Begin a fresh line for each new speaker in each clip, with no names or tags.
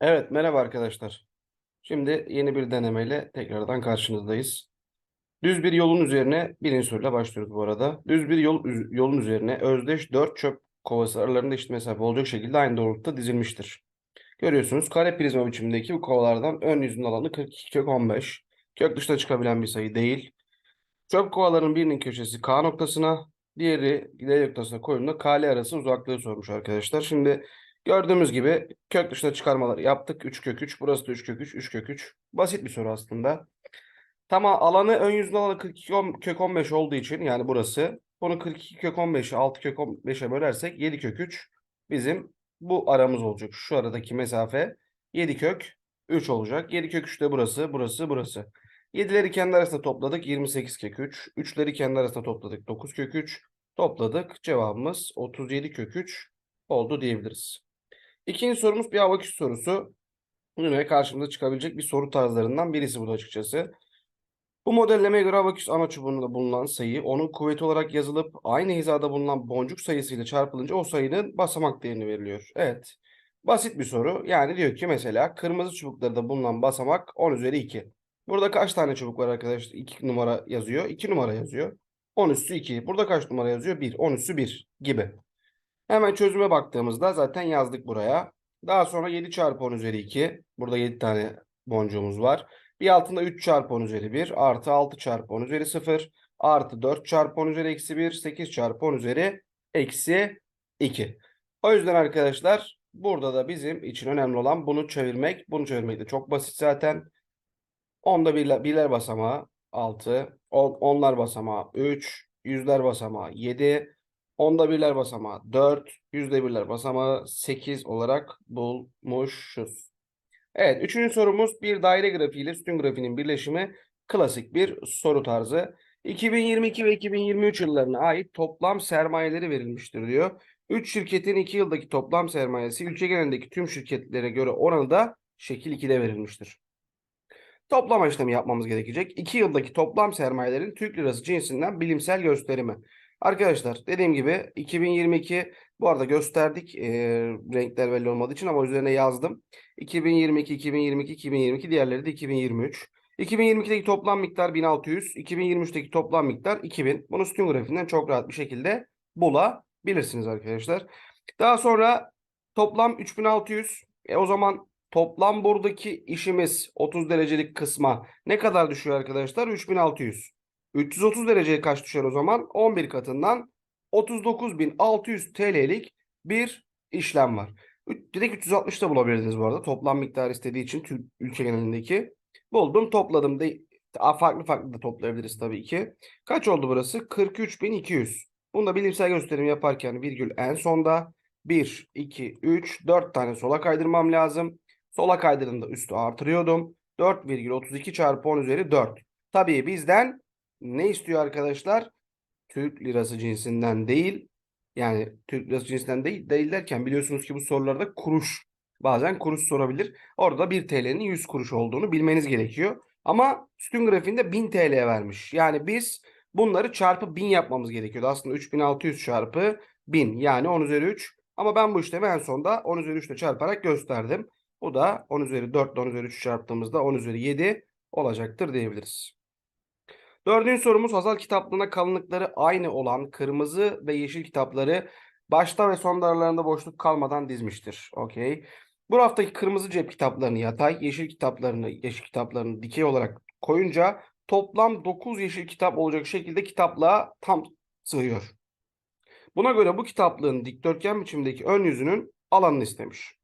Evet, merhaba arkadaşlar. Şimdi yeni bir denemeyle tekrardan karşınızdayız. Düz bir yolun üzerine birinci soruyla başlıyoruz bu arada. Düz bir yol yolun üzerine özdeş 4 çöp kovası aralarında eşit mesafe olacak şekilde aynı doğrultuda dizilmiştir. Görüyorsunuz kare prizma biçimindeki bu kovalardan ön yüzün alanı 42 kök 15. Kök dışına çıkabilen bir sayı değil. Çöp kovaların birinin köşesi K noktasına, diğeri L noktasına koyduğunda KL arası uzaklığı sormuş arkadaşlar. Şimdi gördüğümüz gibi kök dışına çıkarmaları yaptık. 3 kök 3, burası da 3 kök 3, 3 kök 3. Basit bir soru aslında. Tamam alanı ön yüzün alanı 42 on- kök 15 olduğu için yani burası. Bunu 42 kök 15'i 6 kök 15'e bölersek 7 kök 3 bizim bu aramız olacak. Şu aradaki mesafe 7 kök 3 olacak. 7 kök 3 de burası, burası, burası. 7'leri kendi arasında topladık 28 kök 3. 3'leri kendi arasında topladık 9 kök 3. Topladık cevabımız 37 kök 3 oldu diyebiliriz. İkinci sorumuz bir abaküs sorusu. Yine karşımıza çıkabilecek bir soru tarzlarından birisi bu da açıkçası. Bu modellemeye göre abaküs ana çubuğunda bulunan sayı onun kuvveti olarak yazılıp aynı hizada bulunan boncuk sayısıyla çarpılınca o sayının basamak değerini veriliyor. Evet. Basit bir soru. Yani diyor ki mesela kırmızı çubuklarda bulunan basamak 10 üzeri 2. Burada kaç tane çubuk var arkadaşlar? 2 numara yazıyor. 2 numara yazıyor. 10 üssü 2. Burada kaç numara yazıyor? 1. 10 üssü 1 gibi. Hemen çözüme baktığımızda zaten yazdık buraya. Daha sonra 7 çarpı 10 üzeri 2. Burada 7 tane boncuğumuz var. Bir altında 3 çarpı 10 üzeri 1 artı 6 çarpı 10 üzeri 0 artı 4 çarpı 10 üzeri eksi 1 8 çarpı 10 üzeri eksi 2. O yüzden arkadaşlar burada da bizim için önemli olan bunu çevirmek. Bunu çevirmek de çok basit zaten. Onda birler, birler basamağı 6, on, onlar basamağı 3, yüzler basamağı 7, onda birler basamağı 4, yüzde birler basamağı 8 olarak bulmuşuz. Evet, üçüncü sorumuz bir daire grafiği ile sütun grafiğinin birleşimi klasik bir soru tarzı. 2022 ve 2023 yıllarına ait toplam sermayeleri verilmiştir diyor. 3 şirketin 2 yıldaki toplam sermayesi ülke genelindeki tüm şirketlere göre oranı da şekil 2'de verilmiştir. Toplama işlemi yapmamız gerekecek. 2 yıldaki toplam sermayelerin Türk lirası cinsinden bilimsel gösterimi. Arkadaşlar dediğim gibi 2022 bu arada gösterdik eee, renkler belli olmadığı için ama üzerine yazdım. 2022, 2022, 2022 diğerleri de 2023. 2022'deki toplam miktar 1600, 2023'teki toplam miktar 2000. Bunu sütun grafiğinden çok rahat bir şekilde bulabilirsiniz arkadaşlar. Daha sonra toplam 3600. E o zaman toplam buradaki işimiz 30 derecelik kısma ne kadar düşüyor arkadaşlar? 3600. 330 dereceye kaç düşer o zaman? 11 katından 39.600 TL'lik bir işlem var. Direkt 360 da bulabilirdiniz bu arada. Toplam miktar istediği için Türk ülke genelindeki. Buldum topladım. De, farklı farklı da toplayabiliriz tabii ki. Kaç oldu burası? 43.200. Bunu da bilimsel gösterim yaparken virgül en sonda 1, 2, 3, 4 tane sola kaydırmam lazım. Sola kaydırdığımda üstü artırıyordum. 4,32 çarpı 10 üzeri 4. Tabii bizden ne istiyor arkadaşlar? Türk lirası cinsinden değil. Yani Türk lirası cinsinden değil, değil derken biliyorsunuz ki bu sorularda kuruş bazen kuruş sorabilir. Orada 1 TL'nin 100 kuruş olduğunu bilmeniz gerekiyor. Ama sütun grafiğinde 1000 TL vermiş. Yani biz bunları çarpı 1000 yapmamız gerekiyordu. Aslında 3600 çarpı 1000 yani 10 üzeri 3. Ama ben bu işlemi en sonda 10 üzeri 3 ile çarparak gösterdim. Bu da 10 üzeri 4 ile 10 üzeri 3 çarptığımızda 10 üzeri 7 olacaktır diyebiliriz. Dördüncü sorumuz Hazal kitaplığına kalınlıkları aynı olan kırmızı ve yeşil kitapları başta ve sonda aralarında boşluk kalmadan dizmiştir. Okey. Bu haftaki kırmızı cep kitaplarını yatay, yeşil kitaplarını, yeşil kitaplarını dikey olarak koyunca toplam 9 yeşil kitap olacak şekilde kitaplığa tam sığıyor. Buna göre bu kitaplığın dikdörtgen biçimdeki ön yüzünün alanını istemiş.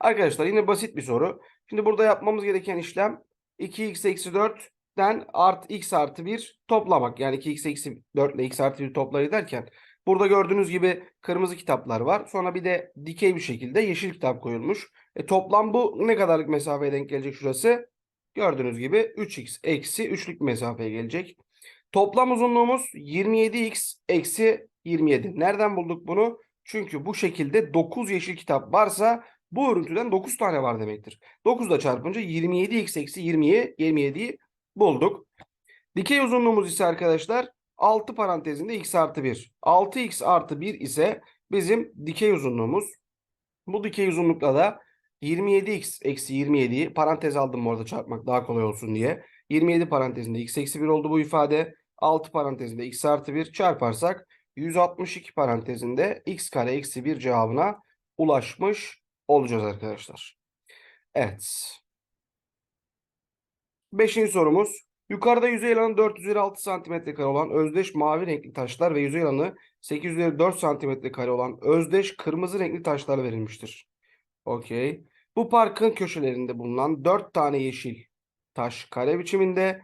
Arkadaşlar yine basit bir soru. Şimdi burada yapmamız gereken işlem 2x eksi 4'ten art x artı 1 toplamak. Yani 2x eksi 4 ile x artı 1 toplar derken burada gördüğünüz gibi kırmızı kitaplar var. Sonra bir de dikey bir şekilde yeşil kitap koyulmuş. E, toplam bu ne kadarlık mesafeye denk gelecek şurası? Gördüğünüz gibi 3x eksi 3'lük mesafeye gelecek. Toplam uzunluğumuz 27x eksi 27. Nereden bulduk bunu? Çünkü bu şekilde 9 yeşil kitap varsa bu örüntüden 9 tane var demektir. 9 ile çarpınca 27x eksi 20'yi 27'yi bulduk. Dikey uzunluğumuz ise arkadaşlar 6 parantezinde x artı 1. 6x artı 1 ise bizim dikey uzunluğumuz. Bu dikey uzunlukla da 27x eksi 27'yi parantez aldım bu arada çarpmak daha kolay olsun diye. 27 parantezinde x eksi 1 oldu bu ifade. 6 parantezinde x artı 1 çarparsak 162 parantezinde x kare eksi 1 cevabına ulaşmış olacağız arkadaşlar. Evet. Beşinci sorumuz. Yukarıda yüzey alanı 4 üzeri 6 santimetre kare olan özdeş mavi renkli taşlar ve yüzey alanı 8 üzeri 4 santimetre kare olan özdeş kırmızı renkli taşlar verilmiştir. Okey. Bu parkın köşelerinde bulunan 4 tane yeşil taş kare biçiminde,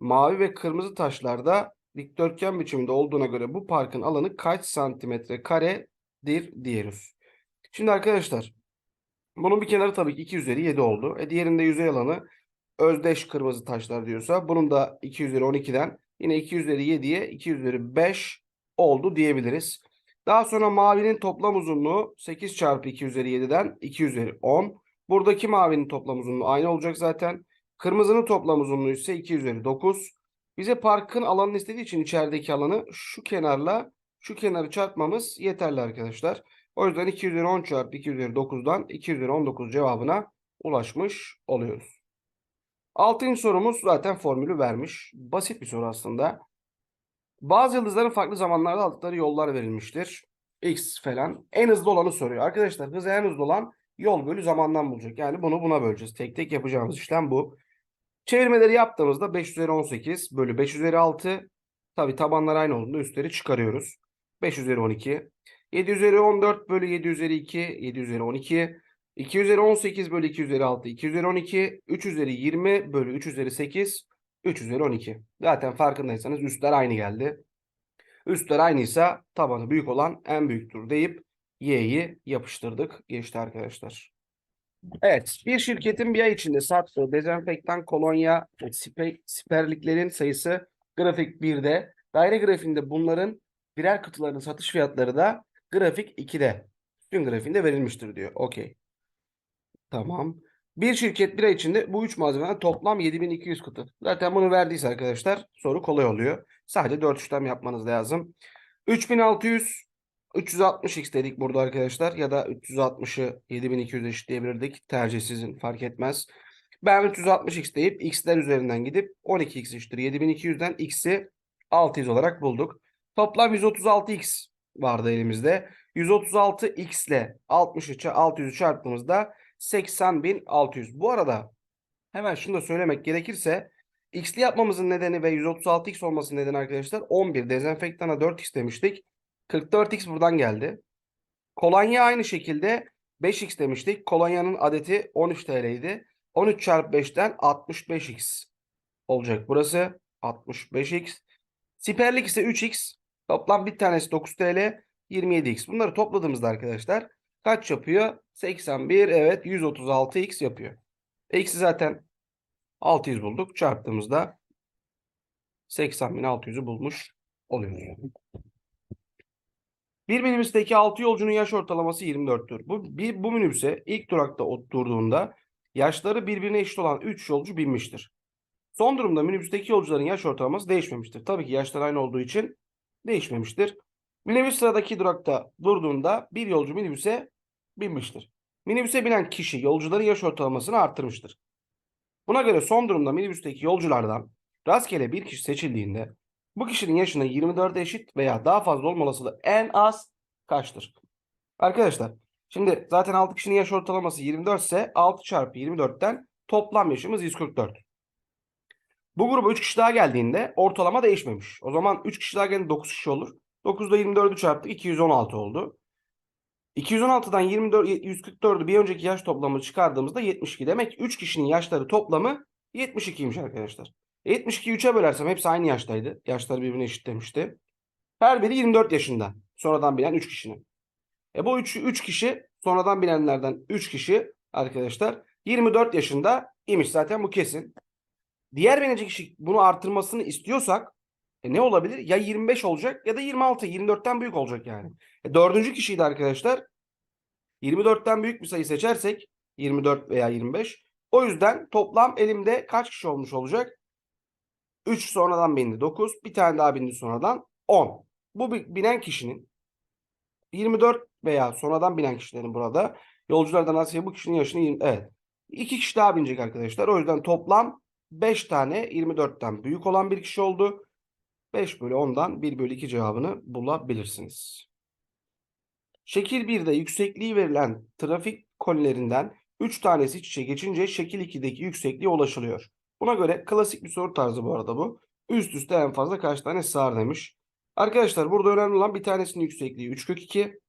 mavi ve kırmızı taşlarda dikdörtgen biçiminde olduğuna göre bu parkın alanı kaç santimetre karedir diyoruz. Şimdi arkadaşlar bunun bir kenarı tabii ki 2 üzeri 7 oldu. E diğerinde yüzey alanı özdeş kırmızı taşlar diyorsa bunun da 2 üzeri 12'den yine 2 üzeri 7'ye 2 üzeri 5 oldu diyebiliriz. Daha sonra mavinin toplam uzunluğu 8 çarpı 2 üzeri 7'den 2 üzeri 10. Buradaki mavinin toplam uzunluğu aynı olacak zaten. Kırmızının toplam uzunluğu ise 2 üzeri 9. Bize parkın alanını istediği için içerideki alanı şu kenarla şu kenarı çarpmamız yeterli arkadaşlar. O yüzden 2 üzeri 10 çarpı 2 üzeri 9'dan 2 üzeri 19 cevabına ulaşmış oluyoruz. Altıncı sorumuz zaten formülü vermiş. Basit bir soru aslında. Bazı yıldızların farklı zamanlarda aldıkları yollar verilmiştir. X falan. En hızlı olanı soruyor. Arkadaşlar hızı en hızlı olan yol bölü zamandan bulacak. Yani bunu buna böleceğiz. Tek tek yapacağımız işlem bu. Çevirmeleri yaptığımızda 5 üzeri 18 bölü 5 üzeri 6. Tabi tabanlar aynı olduğunda üstleri çıkarıyoruz. 5 üzeri 12. 7 üzeri 14 bölü 7 üzeri 2. 7 üzeri 12. 2 üzeri 18 bölü 2 üzeri 6. 2 üzeri 12. 3 üzeri 20 bölü 3 üzeri 8. 3 üzeri 12. Zaten farkındaysanız üstler aynı geldi. Üstler aynıysa tabanı büyük olan en büyüktür deyip y'yi yapıştırdık. Geçti arkadaşlar. Evet, bir şirketin bir ay içinde sattığı dezenfektan, kolonya ve sipe- siperliklerin sayısı grafik 1'de. Daire grafiğinde bunların birer kutularının satış fiyatları da grafik 2'de. Tüm grafiğinde verilmiştir diyor. Okey. Tamam. Bir şirket bir ay içinde bu üç malzemeden toplam 7200 kutu. Zaten bunu verdiyse arkadaşlar soru kolay oluyor. Sadece 4 işlem yapmanız lazım. 3600 360x dedik burada arkadaşlar ya da 360'ı 7200 eşitleyebilirdik. Tercih sizin fark etmez. Ben 360x deyip x'ler üzerinden gidip 12x eşittir 7200'den x'i 600 olarak bulduk. Toplam 136x vardı elimizde. 136x ile 60'ı 600'ü çarptığımızda 80.600. Bu arada hemen şunu da söylemek gerekirse x'li yapmamızın nedeni ve 136x olmasının nedeni arkadaşlar 11 dezenfektana 4x demiştik. 44x buradan geldi. Kolonya aynı şekilde 5x demiştik. Kolonyanın adeti 13 TL idi. 13 çarpı 5'ten 65x olacak burası. 65x. Siperlik ise 3x. Toplam bir tanesi 9 TL. 27x. Bunları topladığımızda arkadaşlar kaç yapıyor? 81 evet 136x yapıyor. Eksi zaten 600 bulduk. Çarptığımızda 80.600'ü bulmuş oluyoruz. Bir minibüsteki 6 yolcunun yaş ortalaması 24'tür. Bu, bir, bu minibüse ilk durakta oturduğunda yaşları birbirine eşit olan 3 yolcu binmiştir. Son durumda minibüsteki yolcuların yaş ortalaması değişmemiştir. Tabii ki yaşlar aynı olduğu için değişmemiştir. Minibüs sıradaki durakta durduğunda bir yolcu minibüse binmiştir. Minibüse binen kişi yolcuların yaş ortalamasını arttırmıştır. Buna göre son durumda minibüsteki yolculardan rastgele bir kişi seçildiğinde bu kişinin yaşının 24'e eşit veya daha fazla olma olasılığı en az kaçtır? Arkadaşlar şimdi zaten 6 kişinin yaş ortalaması 24 ise 6 çarpı 24'ten toplam yaşımız 144. Bu gruba 3 kişi daha geldiğinde ortalama değişmemiş. O zaman 3 kişi daha geldiğinde 9 kişi olur. 9'da 24'ü çarptık 216 oldu. 216'dan 24 144'ü bir önceki yaş toplamı çıkardığımızda 72. Demek ki 3 kişinin yaşları toplamı 72'ymiş arkadaşlar. 72'yi 3'e bölersem hepsi aynı yaştaydı. Yaşları birbirine eşit demişti. Her biri 24 yaşında. Sonradan binen 3 kişinin. E bu 3 3 kişi sonradan binenlerden 3 kişi arkadaşlar 24 yaşında imiş zaten bu kesin. Diğer binecek kişi bunu artırmasını istiyorsak e ne olabilir? Ya 25 olacak ya da 26. 24'ten büyük olacak yani. E dördüncü kişiyi de arkadaşlar 24'ten büyük bir sayı seçersek 24 veya 25. O yüzden toplam elimde kaç kişi olmuş olacak? 3 sonradan bindi 9. Bir tane daha bindi sonradan 10. Bu bi- binen kişinin 24 veya sonradan binen kişilerin burada Yolculardan Asya bu kişinin yaşını 20, evet. İki kişi daha binecek arkadaşlar. O yüzden toplam 5 tane 24'ten büyük olan bir kişi oldu. 5 bölü 10'dan 1 bölü 2 cevabını bulabilirsiniz. Şekil 1'de yüksekliği verilen trafik konilerinden 3 tanesi iç içe geçince şekil 2'deki yüksekliğe ulaşılıyor. Buna göre klasik bir soru tarzı bu arada bu. Üst üste en fazla kaç tane sığar demiş. Arkadaşlar burada önemli olan bir tanesinin yüksekliği 3 kök 2.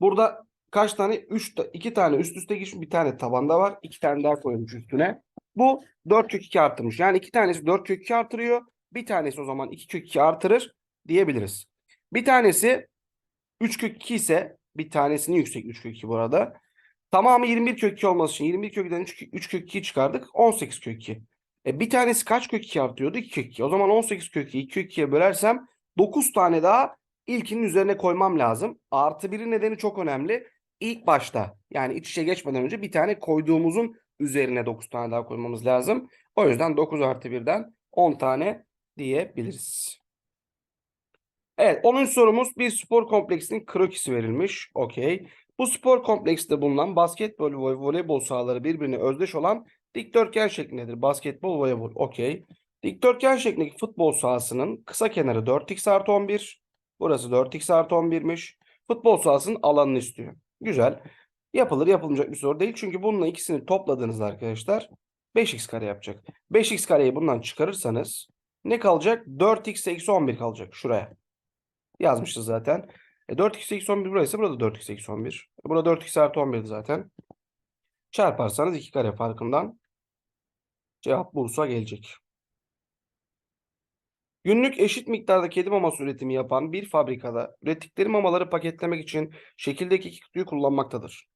Burada kaç tane? 3 2 tane üst üste geçmiş bir tane tabanda var. 2 tane daha koymuş üstüne. Bu 4 kök 2 artırmış. Yani iki tanesi 4 kök 2 artırıyor. Bir tanesi o zaman 2 kök 2 artırır diyebiliriz. Bir tanesi 3 kök 2 ise bir tanesinin yüksek 3 kök 2 bu arada. Tamamı 21 kök 2 olması için 21 kökten 3, 3 kök 2 çıkardık. 18 kök 2. E bir tanesi kaç kök 2 artıyordu? 2 kök 2. O zaman 18 kök 2 2 kök 2'ye bölersem 9 tane daha ilkinin üzerine koymam lazım. Artı birin nedeni çok önemli. İlk başta yani iç içe geçmeden önce bir tane koyduğumuzun üzerine 9 tane daha koymamız lazım. O yüzden 9 artı 1'den 10 tane diyebiliriz. Evet 10. sorumuz bir spor kompleksinin krokisi verilmiş. Okey. Bu spor kompleksinde bulunan basketbol ve voleybol sahaları birbirine özdeş olan dikdörtgen şeklindedir. Basketbol, voleybol. Okey. Dikdörtgen şeklindeki futbol sahasının kısa kenarı 4x artı 11. Burası 4x artı 11'miş. Futbol sahasının alanını istiyor. Güzel. Yapılır yapılmayacak bir soru değil. Çünkü bununla ikisini topladığınızda arkadaşlar 5x kare yapacak. 5x kareyi bundan çıkarırsanız ne kalacak? 4x eksi 11 kalacak şuraya. Yazmışız zaten. E 4x eksi 11 burası burada 4x eksi 11. E burada 4x artı 11'di zaten. Çarparsanız 2 kare farkından cevap Bursa gelecek. Günlük eşit miktarda kedi maması üretimi yapan bir fabrikada ürettikleri mamaları paketlemek için şekildeki iki kutuyu kullanmaktadır.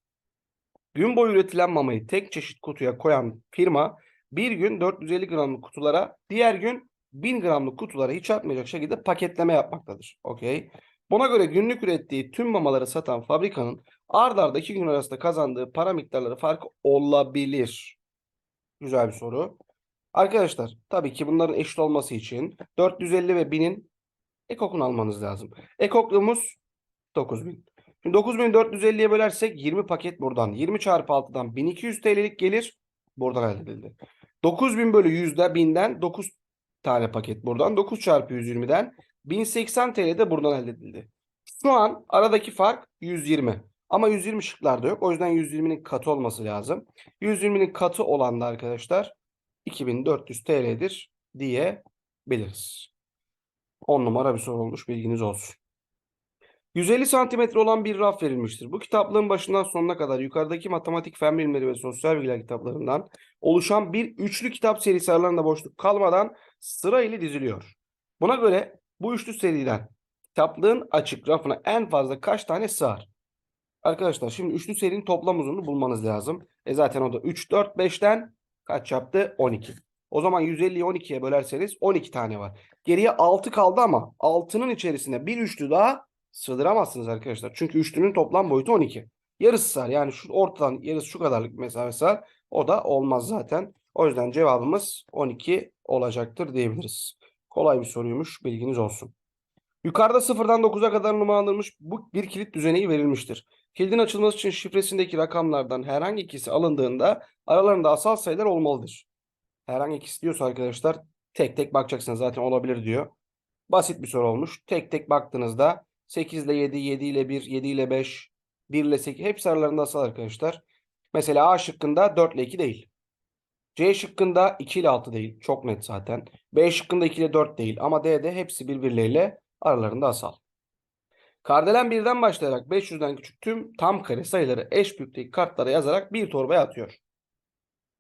Gün boyu üretilen mamayı tek çeşit kutuya koyan firma bir gün 450 gramlık kutulara, diğer gün 1000 gramlık kutulara hiç artmayacak şekilde paketleme yapmaktadır. Okey. Buna göre günlük ürettiği tüm mamaları satan fabrikanın ard arda iki gün arasında kazandığı para miktarları farkı olabilir. Güzel bir soru. Arkadaşlar tabii ki bunların eşit olması için 450 ve 1000'in ekokunu almanız lazım. Ekokluğumuz 9000. Şimdi 9450'ye bölersek 20 paket buradan. 20 çarpı 6'dan 1200 TL'lik gelir. Buradan elde edildi. 9000 bölü 100'de 1000'den 9 tane paket buradan. 9 çarpı 120'den 1080 TL de buradan elde edildi. Şu an aradaki fark 120. Ama 120 şıklarda yok. O yüzden 120'nin katı olması lazım. 120'nin katı olan da arkadaşlar 2400 TL'dir diyebiliriz. 10 numara bir soru olmuş bilginiz olsun. 150 santimetre olan bir raf verilmiştir. Bu kitaplığın başından sonuna kadar yukarıdaki matematik fen bilimleri ve sosyal bilgiler kitaplarından oluşan bir üçlü kitap serisi aralarında boşluk kalmadan sırayla diziliyor. Buna göre bu üçlü seriden kitaplığın açık rafına en fazla kaç tane sığar? Arkadaşlar şimdi üçlü serinin toplam uzunluğunu bulmanız lazım. E zaten o da 3, 4, 5'ten kaç yaptı? 12. O zaman 150'yi 12'ye bölerseniz 12 tane var. Geriye 6 kaldı ama 6'nın içerisine bir üçlü daha sığdıramazsınız arkadaşlar. Çünkü üçlünün toplam boyutu 12. Yarısı sar yani şu ortadan yarısı şu kadarlık mesafe sar. O da olmaz zaten. O yüzden cevabımız 12 olacaktır diyebiliriz. Kolay bir soruymuş bilginiz olsun. Yukarıda sıfırdan 9'a kadar numaralanmış bu bir kilit düzeneği verilmiştir. Kilidin açılması için şifresindeki rakamlardan herhangi ikisi alındığında aralarında asal sayılar olmalıdır. Herhangi ikisi diyorsa arkadaşlar tek tek bakacaksınız zaten olabilir diyor. Basit bir soru olmuş. Tek tek baktığınızda 8 ile 7, 7 ile 1, 7 ile 5, 1 ile 8 hepsi aralarında asal arkadaşlar. Mesela A şıkkında 4 ile 2 değil. C şıkkında 2 ile 6 değil. Çok net zaten. B şıkkında 2 ile 4 değil. Ama D'de hepsi birbirleriyle aralarında asal. Kardelen birden başlayarak 500'den küçük tüm tam kare sayıları eş büyüklükteki kartlara yazarak bir torbaya atıyor.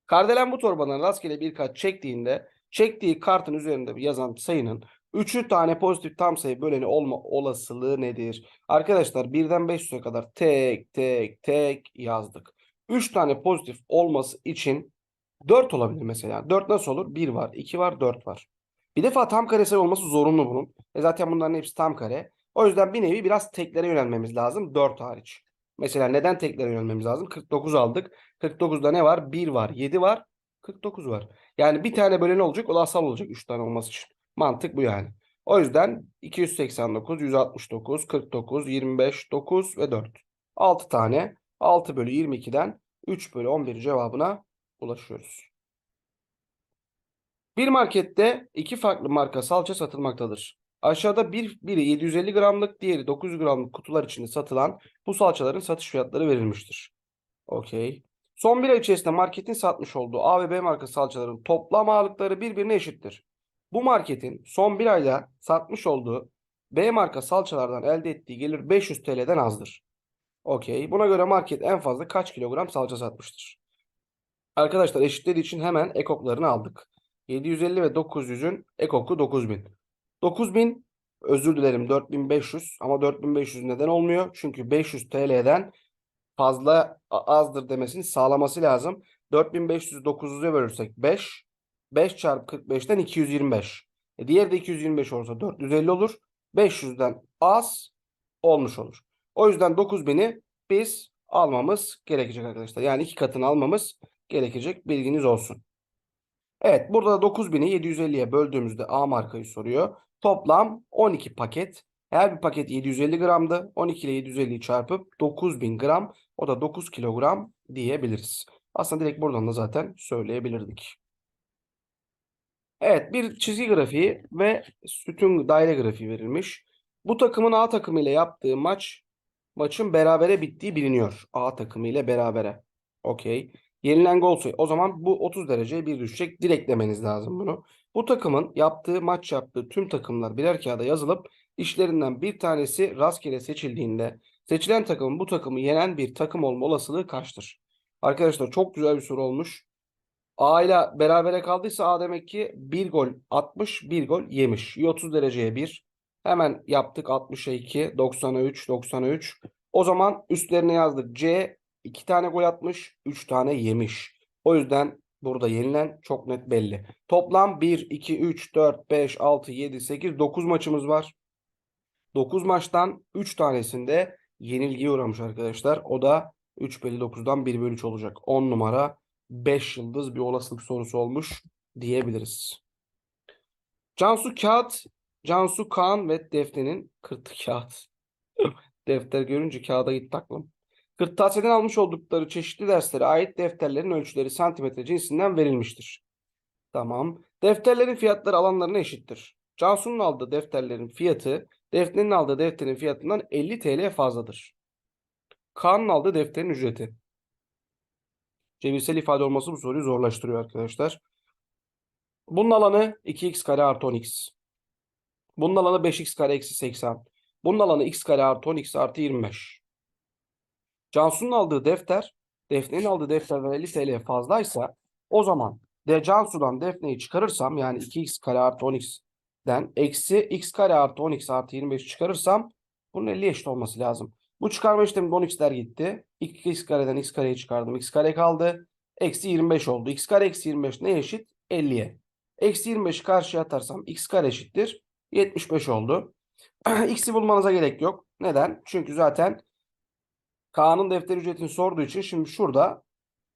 Kardelen bu torbadan rastgele bir kart çektiğinde çektiği kartın üzerinde yazan sayının 3'ü tane pozitif tam sayı böleni olma olasılığı nedir? Arkadaşlar birden 500'e kadar tek tek tek yazdık. 3 tane pozitif olması için 4 olabilir mesela. 4 nasıl olur? 1 var, 2 var, 4 var. Bir defa tam kare sayı olması zorunlu bunun. E zaten bunların hepsi tam kare. O yüzden bir nevi biraz teklere yönelmemiz lazım 4 hariç. Mesela neden teklere yönelmemiz lazım? 49 aldık. 49'da ne var? 1 var, 7 var, 49 var. Yani bir tane böleni olacak, o da asal olacak 3 tane olması için. Mantık bu yani. O yüzden 289, 169, 49, 25, 9 ve 4. 6 tane 6 bölü 22'den 3 bölü 11 cevabına ulaşıyoruz. Bir markette iki farklı marka salça satılmaktadır. Aşağıda bir, biri 750 gramlık, diğeri 900 gramlık kutular içinde satılan bu salçaların satış fiyatları verilmiştir. Okey. Son bir ay içerisinde marketin satmış olduğu A ve B marka salçaların toplam ağırlıkları birbirine eşittir. Bu marketin son bir ayda satmış olduğu B marka salçalardan elde ettiği gelir 500 TL'den azdır. Okey. Buna göre market en fazla kaç kilogram salça satmıştır? Arkadaşlar eşitlediği için hemen ekoklarını aldık. 750 ve 900'ün ekoku 9000. 9000 özür dilerim 4500 ama 4500 neden olmuyor? Çünkü 500 TL'den fazla azdır demesini sağlaması lazım. 4500'ü 900'e bölürsek 5. 5 çarpı 45'ten 225. E diğeri de 225 olursa 450 olur. 500'den az olmuş olur. O yüzden 9000'i biz almamız gerekecek arkadaşlar. Yani iki katını almamız gerekecek. Bilginiz olsun. Evet burada da 9000'i 750'ye böldüğümüzde A markayı soruyor. Toplam 12 paket. Her bir paket 750 gramdı. 12 ile 750'yi çarpıp 9000 gram. O da 9 kilogram diyebiliriz. Aslında direkt buradan da zaten söyleyebilirdik. Evet bir çizgi grafiği ve sütun daire grafiği verilmiş. Bu takımın A takımı ile yaptığı maç maçın berabere bittiği biliniyor. A takımı ile berabere. Okey. Yenilen gol sayı. O zaman bu 30 dereceye bir düşecek. Direkt demeniz lazım bunu. Bu takımın yaptığı maç yaptığı tüm takımlar birer kağıda yazılıp işlerinden bir tanesi rastgele seçildiğinde seçilen takımın bu takımı yenen bir takım olma olasılığı kaçtır? Arkadaşlar çok güzel bir soru olmuş. A ile berabere kaldıysa A demek ki bir gol atmış, bir gol yemiş. 30 dereceye 1. Hemen yaptık 60'a 2, 90'a 3, 90'a 3. O zaman üstlerine yazdık. C 2 tane gol atmış, 3 tane yemiş. O yüzden burada yenilen çok net belli. Toplam 1, 2, 3, 4, 5, 6, 7, 8, 9 maçımız var. 9 maçtan 3 tanesinde yenilgiye uğramış arkadaşlar. O da 3 bölü 9'dan 1 bölü 3 olacak. 10 numara 5 yıldız bir olasılık sorusu olmuş diyebiliriz. Cansu Kağıt, Cansu Kaan ve Defne'nin kırtı kağıt. Defter görünce kağıda gitti aklım. Kırtasiyeden almış oldukları çeşitli derslere ait defterlerin ölçüleri santimetre cinsinden verilmiştir. Tamam. Defterlerin fiyatları alanlarına eşittir. Cansu'nun aldığı defterlerin fiyatı Defne'nin aldığı defterin fiyatından 50 TL fazladır. Kaan'ın aldığı defterin ücreti. Cebirsel ifade olması bu soruyu zorlaştırıyor arkadaşlar. Bunun alanı 2x kare artı 10x. Bunun alanı 5x kare eksi 80. Bunun alanı x kare artı 10x artı 25. Cansu'nun aldığı defter, Defne'nin aldığı defterden 50 TL fazlaysa o zaman de Cansu'dan Defne'yi çıkarırsam yani 2x kare artı 10x'den eksi x kare artı 10x artı 25 çıkarırsam bunun 50 eşit olması lazım. Bu çıkarma işleminde 10x'ler gitti. 2x kareden x kareyi çıkardım. x kare kaldı. Eksi 25 oldu. x kare eksi 25 ne eşit? 50'ye. Eksi 25'i karşıya atarsam x kare eşittir. 75 oldu. X'i bulmanıza gerek yok. Neden? Çünkü zaten Kaan'ın defter ücretini sorduğu için şimdi şurada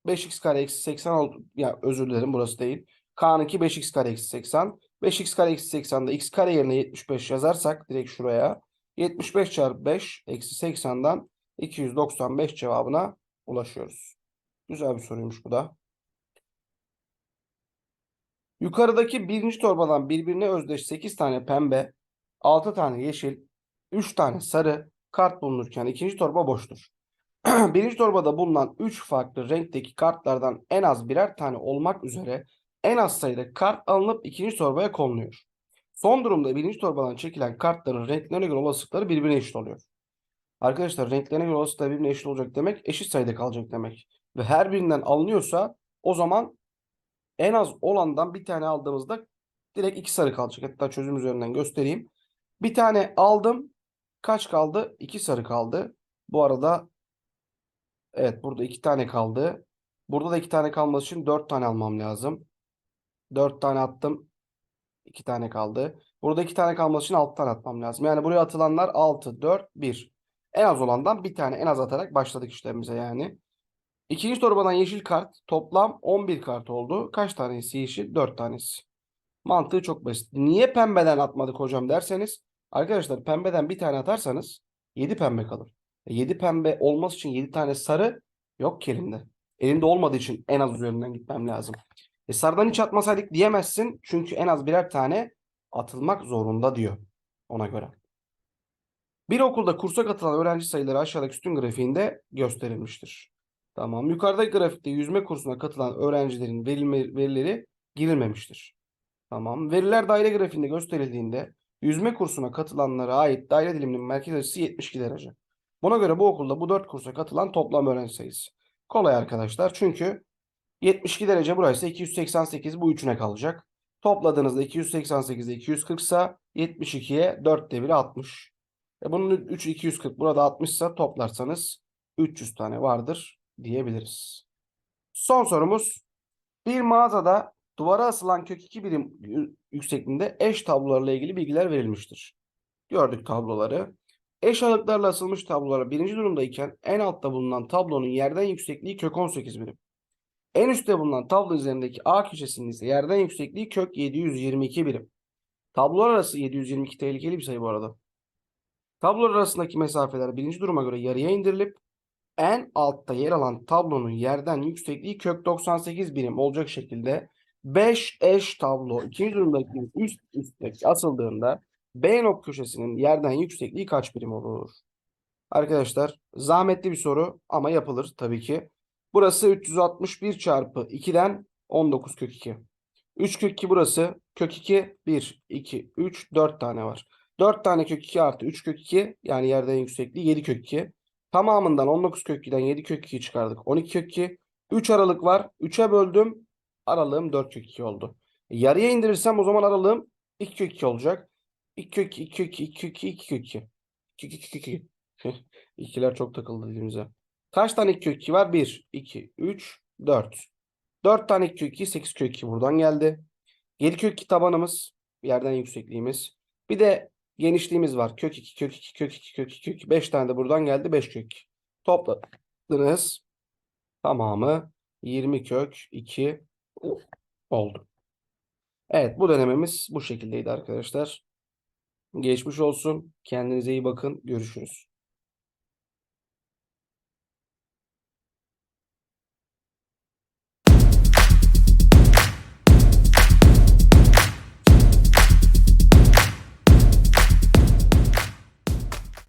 5x kare eksi 80 oldu. Ya özür dilerim burası değil. Kaan'ınki 5x kare eksi 80. 5x kare eksi 80'da x kare yerine 75 yazarsak direkt şuraya 75 çarpı 5 eksi 80'dan 295 cevabına ulaşıyoruz. Güzel bir soruymuş bu da. Yukarıdaki birinci torbadan birbirine özdeş 8 tane pembe, 6 tane yeşil, 3 tane sarı kart bulunurken ikinci torba boştur. Birinci torbada bulunan 3 farklı renkteki kartlardan en az birer tane olmak üzere en az sayıda kart alınıp ikinci torbaya konuluyor. Son durumda birinci torbadan çekilen kartların renklerine göre olasılıkları birbirine eşit oluyor. Arkadaşlar renklerine göre olasılıklar birbirine eşit olacak demek eşit sayıda kalacak demek. Ve her birinden alınıyorsa o zaman en az olandan bir tane aldığımızda direkt iki sarı kalacak. Hatta çözüm üzerinden göstereyim. Bir tane aldım. Kaç kaldı? İki sarı kaldı. Bu arada evet burada iki tane kaldı. Burada da iki tane kalması için dört tane almam lazım. Dört tane attım. İki tane kaldı. Burada iki tane kalması için altı tane atmam lazım. Yani buraya atılanlar 6, 4, 1. En az olandan bir tane en az atarak başladık işlemimize yani. İkinci torbadan yeşil kart toplam 11 kart oldu. Kaç tanesi yeşil? 4 tanesi. Mantığı çok basit. Niye pembeden atmadık hocam derseniz arkadaşlar pembeden bir tane atarsanız 7 pembe kalır. 7 pembe olması için 7 tane sarı yok ki elimde. Elimde olmadığı için en az üzerinden gitmem lazım. E sarıdan hiç atmasaydık diyemezsin. Çünkü en az birer tane atılmak zorunda diyor. Ona göre. Bir okulda kursa katılan öğrenci sayıları aşağıdaki sütun grafiğinde gösterilmiştir. Tamam. Yukarıdaki grafikte yüzme kursuna katılan öğrencilerin verilme, verileri girilmemiştir. Tamam. Veriler daire grafiğinde gösterildiğinde yüzme kursuna katılanlara ait daire diliminin merkez açısı 72 derece. Buna göre bu okulda bu 4 kursa katılan toplam öğrenci sayısı. Kolay arkadaşlar. Çünkü 72 derece burası 288 bu üçüne kalacak. Topladığınızda 288'e 240 ise 72'ye 4 devri 60. E bunun 3 240 burada 60 ise toplarsanız 300 tane vardır diyebiliriz. Son sorumuz. Bir mağazada duvara asılan kök 2 birim yü- yüksekliğinde eş tablolarla ilgili bilgiler verilmiştir. Gördük tabloları. Eş aralıklarla asılmış tablolar birinci durumdayken en altta bulunan tablonun yerden yüksekliği kök 18 birim. En üstte bulunan tablo üzerindeki A köşesinin ise yerden yüksekliği kök 722 birim. Tablolar arası 722 tehlikeli bir sayı bu arada. Tablolar arasındaki mesafeler birinci duruma göre yarıya indirilip en altta yer alan tablonun yerden yüksekliği kök 98 birim olacak şekilde 5 eş tablo ikinci durumdaki üst üstteki asıldığında B nok köşesinin yerden yüksekliği kaç birim olur? Arkadaşlar zahmetli bir soru ama yapılır tabii ki. Burası 361 çarpı 2'den 19 kök 2. 3 kök 2 burası. Kök 2 1, 2, 3, 4 tane var. 4 tane kök 2 artı 3 kök 2 yani yerden yüksekliği 7 kök 2. Tamamından 19 kök 2'den 7 kök 2'yi çıkardık. 12 kök 2. 3 aralık var. 3'e böldüm. Aralığım 4 kök 2 oldu. Yarıya indirirsem o zaman aralığım 2 kök 2 olacak. 2 kök 2, 2 kök 2, 2 kök 2, 2 kök 2. 2 kök 2, 2. İkiler çok takıldı dilimize. Kaç tane 2 kök 2 var? 1, 2, 3, 4. 4 tane 2 kök 2, 8 kök 2 buradan geldi. 7 kök 2 tabanımız. Yerden yüksekliğimiz. Bir de genişliğimiz var. Kök 2, kök 2, kök 2, kök 2, kök 2. 5 tane de buradan geldi. 5 kök 2. Topladınız. Tamamı 20 kök 2 oldu. Evet bu denememiz bu şekildeydi arkadaşlar. Geçmiş olsun. Kendinize iyi bakın. Görüşürüz.